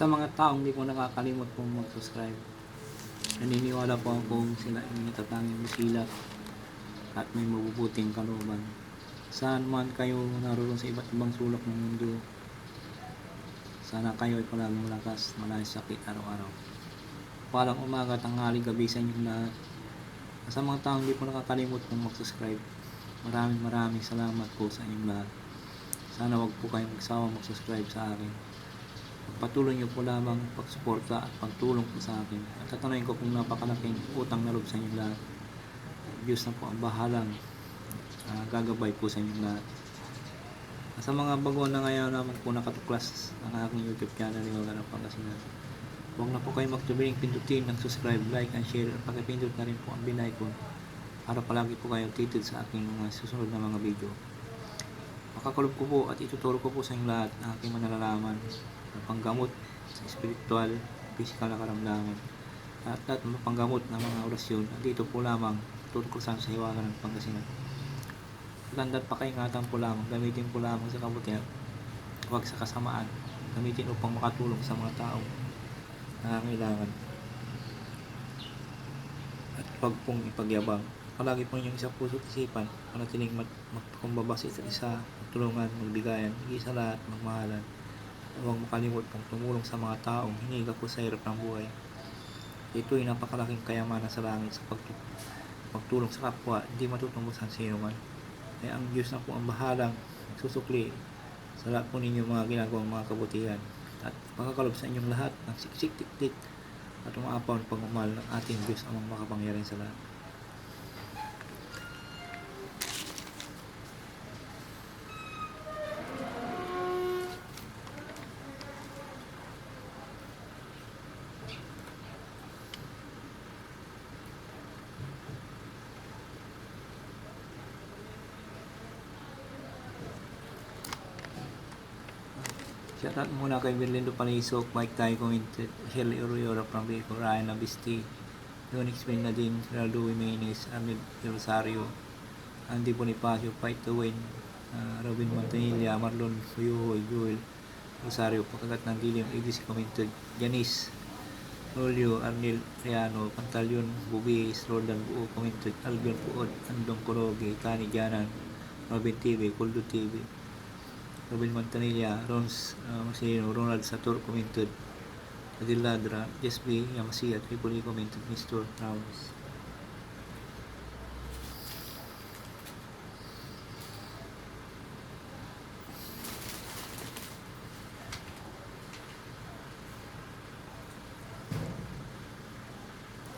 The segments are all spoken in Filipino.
Sa mga taong di po nakakalimot pong mag-subscribe, naniniwala po ako kung sila ay natatanging masilap at may mabubuting kalooban. Saan man kayo naroon sa iba't ibang sulok ng mundo, sana kayo ay palaging malakas, malayas sakit araw-araw. Palang umaga, tanghali, gabi sa inyong lahat. Sa mga taong di po nakakalimot pong mag-subscribe, maraming maraming salamat po sa inyong lahat. Sana wag po kayong magsawang mag-subscribe sa akin. Patuloy niyo po lamang pagsuporta at pagtulong po sa akin. At tatanungin ko kung napakalaking utang na loob sa inyong lahat. Diyos na po ang bahalang ah, gagabay po sa inyong lahat. Sa mga baguhan na ngayon naman po nakatuklas ang aking YouTube channel ni Wagan ng Pangasinan. Huwag na po kayo magtubiling pindutin ng subscribe, like, and share at pakipindot na rin po ang bin-icon para palagi po kayong titid sa aking mga susunod na mga video. Makakulog ko po at ituturo ko po sa inyo lahat ang aking manalalaman ng panggamot sa spiritual, physical na karamdaman at lahat ng panggamot ng mga orasyon at dito po lamang tutukusan sa hiwaga ng Pangasinan. Tandaan pa kaingatan po lamang, gamitin po lamang sa kabutihan, huwag sa kasamaan, gamitin upang makatulong sa mga tao na nangangailangan. At pag pong ipagyabang, palagi po ninyong isang puso at isipan, manatiling mat magpakumbaba sa isa't isa, magtulungan, magbigayan, higit sa lahat, magmahalan. Huwag makalimot pong tumulong sa mga taong hiniga po sa hirap ng buhay. Ito ay napakalaking kayamanan sa langit sa pagtu pagtulong sa kapwa, hindi matutumbusan sa sino man. Kaya ang Diyos na po ang bahalang susukli sa lahat po ninyo mga ginagawang mga kabutihan at makakalob sa inyong lahat ng siksik tiktik at umaapaw ng pagmamahal ng ating Diyos amang makapangyarihan sa lahat. Shoutout muna kay Berlindo Palisok, Mike Tay Commented, Shirley Uriora from Bicol, Ryan Abisti, Yonix Ben Nadine, Geraldo Jimenez, Arnel Rosario, Andy Bonifacio, Fight to Win, uh, Robin Montanilla, Marlon Fuyuhoy, Joel Rosario, Pagkagat ng Dilim, ADC Commented, Janice, Rolio, Arnel Riano, Pantalyon, Bubis, Roldan Buo, Commented, Albion Puod, Andong Kurogi, Tani Janan, Robin TV, Kuldo TV, Robin Montanilla, Rons uh, Marcelino, Ronald Sator commented, Adil Ladra, Jess B. Yamasi at Tripoli commented, Mr. Ramos.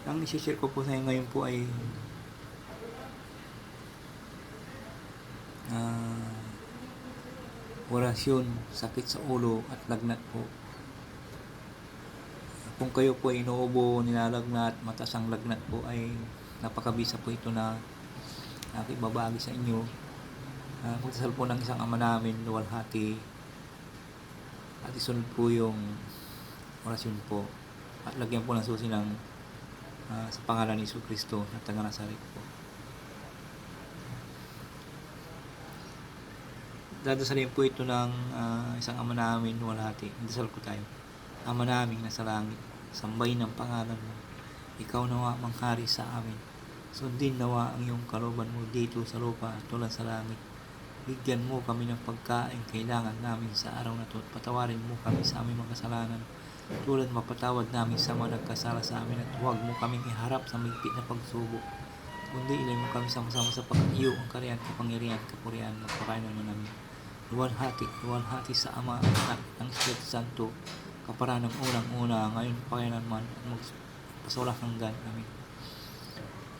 Ang isi-share ko po sa ngayon po ay ah orasyon, sakit sa ulo at lagnat po. Kung kayo po ay inuubo, nilalagnat, mataas ang lagnat po ay napakabisa po ito na aking babagi sa inyo. Uh, magdasal po ng isang ama namin, luwalhati. At isunod po yung orasyon po. At lagyan po ng susi ng ah, sa pangalan ni Isu Kristo na taga Nazaret po. Dadasalin po ito ng ah, isang ama namin walhati. Dasal ko tayo. Ama namin nasa langit, sambahin ang pangalan mo. Ikaw nawa manghari sa amin. Sundin nawa ang iyong kaluban mo dito sa lupa tulad sa langit. Bigyan mo kami ng pagkain kailangan namin sa araw na ito at patawarin mo kami sa aming mga kasalanan tulad mapatawad namin sa mga nagkasala sa amin at huwag mo kaming iharap sa migpit na pagsubok kundi ilay mo kami sama-sama sa pag-iyo ang kariyan, kapangyarihan, kapurihan, magpakainan na namin. Luwalhati, luwalhati sa Ama at Anak ng Espiritu Santo, kapara ng unang-una, ngayon pakailanman, at magpasulak hanggan namin.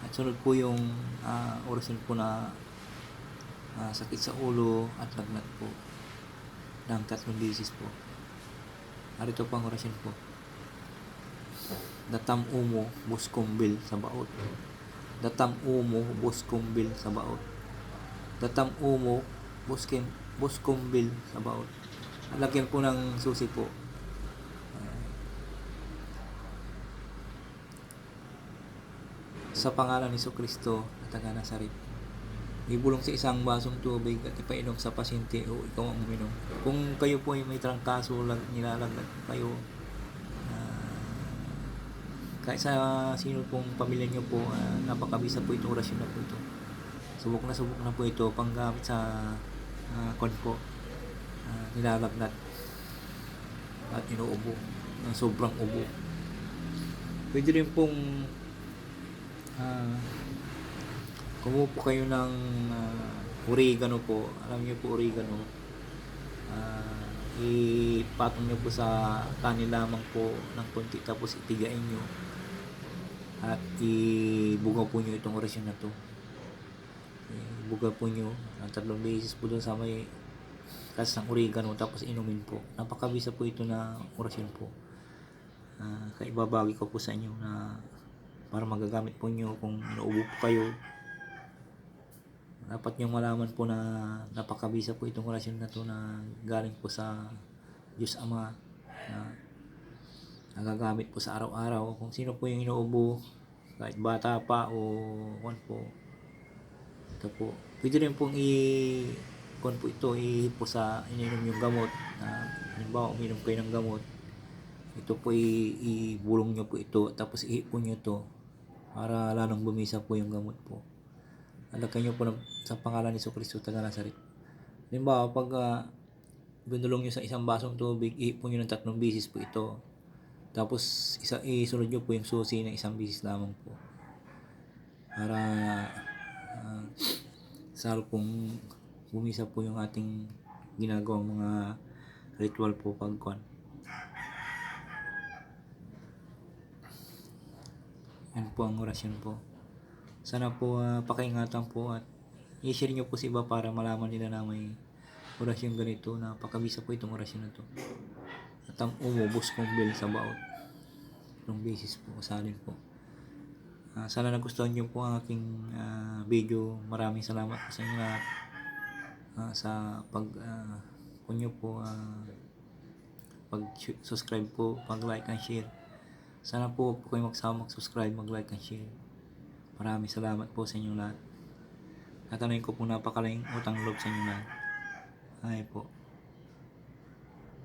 At sunod po yung uh, orasin po na ah, sakit sa ulo at lagnat po ng tatlong bisis po. Narito po ang orasyon po. Datam umo, buskumbil sa baot. Datam umo, buskumbil sa baot. Datam umo, buskim, buskumbil sa baot. Lagyan po ng susi po. Sa pangalan ni Kristo na taga Nazaret. Ibulong sa isang basong tubig at ipainom sa pasyente o ikaw ang uminom. Kung kayo po ay may trangkaso, lag, nilalaglag kayo, kahit sa sino pong pamilya nyo po, ah, napakabisa po itong orasyon na po ito. Subok na subok na po ito panggamit sa uh, kon po. Ah, nilalagnat at inuubo ng sobrang ubo. Pwede rin pong ah, kumuha po kayo ng ah, oregano po. Alam niyo po oregano. Ah, ipatong niyo po sa kanin lamang po ng konti tapos itigain niyo at ibuga po niyo itong orasyon na to. Ibuga po niyo ng tatlong beses po doon sa may kas ng oregano tapos inumin po. Napakabisa po ito na orasyon po. Ah, kaibabagi ko po sa inyo na para magagamit po nyo kung inuubo po kayo dapat nyo malaman po na napakabisa po itong orasyon na to na galing po sa Diyos Ama na nagagamit po sa araw-araw kung sino po yung inuubo kahit bata pa o kung po ito po. Pwede rin pong i kung po ito i po sa ininom yung gamot. Na halimbawa uminom kayo ng gamot ito po ibulong nyo po ito tapos iipon nyo to para lalong bumisa po yung gamot po. Alagay nyo po ng, sa pangalan ni Yesu Cristo taga Nazaret. Halimbawa pag uh, binulong nyo sa isang basong tubig iipon nyo ng tatlong bisis po ito. Tapos isa isunod nyo po yung susi ng isang bisis lamang po. Para salo pong bumisa po yung ating ginagawang mga ritual po pagkuan Yan po ang orasyon po. Sana po ah, pakiingatan po at i-share nyo po sa iba para malaman nila na may orasyon ganito. Napakabisa po itong orasyon na to. At ang umubos kong bill sa baot. Itong basis po, salin po. Ah, sana nagustuhan nyo po ang aking ah, video. Maraming salamat po sa inyo lahat. Ah, sa pag uh, nyo po ah, pag subscribe po, pag like and share. Sana po po kayo magsama mag-subscribe, mag-like and share. Maraming salamat po sa inyo lahat. Tatanayin ko po napakalaking utang loob sa inyo lahat. Ay po.